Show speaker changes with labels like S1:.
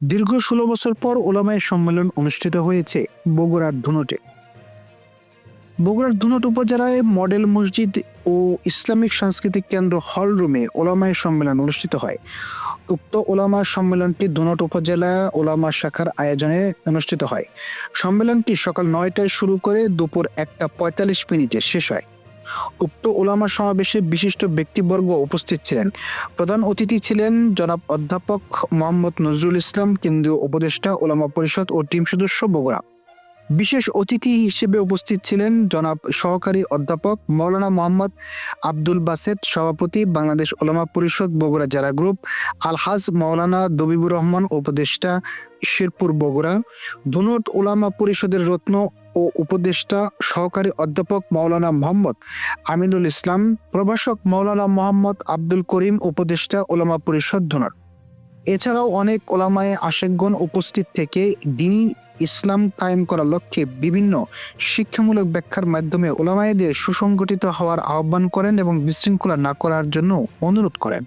S1: দীর্ঘ ষোলো বছর পর ওলামায় সম্মেলন অনুষ্ঠিত হয়েছে বগুড়ার ধুনটে। বগুড়ার ধুনট উপজেলায় মডেল মসজিদ ও ইসলামিক সাংস্কৃতিক কেন্দ্র হল রুমে ওলামায় সম্মেলন অনুষ্ঠিত হয়। উক্ত ওলামা সম্মেলনটি ধুনট উপজেলা ওলামা শাখার আয়োজনে অনুষ্ঠিত হয়। সম্মেলনটি সকাল নয়টায় শুরু করে দুপুর একটা পঁয়তাল্লিশ মিনিটে শেষ হয়। উক্ত ওলামা সমাবেশে বিশিষ্ট ব্যক্তিবর্গ উপস্থিত ছিলেন। প্রধান অতিথি ছিলেন জনাব অধ্যাপক মোহাম্মদ নজরুল ইসলাম, কেন্দ্রীয় উপদেষ্টা ওলামা পরিষদ ও টিম সদস্য বগুড়া। বিশেষ অতিথি হিসেবে উপস্থিত ছিলেন জনাব সহকারী অধ্যাপক মৌলানা মোহাম্মদ আব্দুল বাসেদ, সভাপতি বাংলাদেশ ওলামা পরিষদ বগুড়া জেলা গ্রুপ, আলহাজ মৌলানা দবিবুর রহমান, উপদেষ্টা শেরপুর বগুড়া, ধুনট ওলামা পরিষদের রত্ন ও উপদেষ্টা সহকারী অধ্যাপক মৌলানা মোহাম্মদ আমিনুল ইসলাম, প্রভাষক মৌলানা মোহাম্মদ আব্দুল করিম, উপদেষ্টা ওলামা পরিষদ ধুনট এছাড়াও অনেক ওলামায়ে আশেকগণ উপস্থিত থেকে দিনী ইসলাম কায়েম করার লক্ষ্যে বিভিন্ন শিক্ষামূলক ব্যাখ্যার মাধ্যমে ওলামায়েদের সুসংগঠিত হওয়ার আহ্বান করেন এবং বিশৃঙ্খলা না করার জন্য অনুরোধ করেন।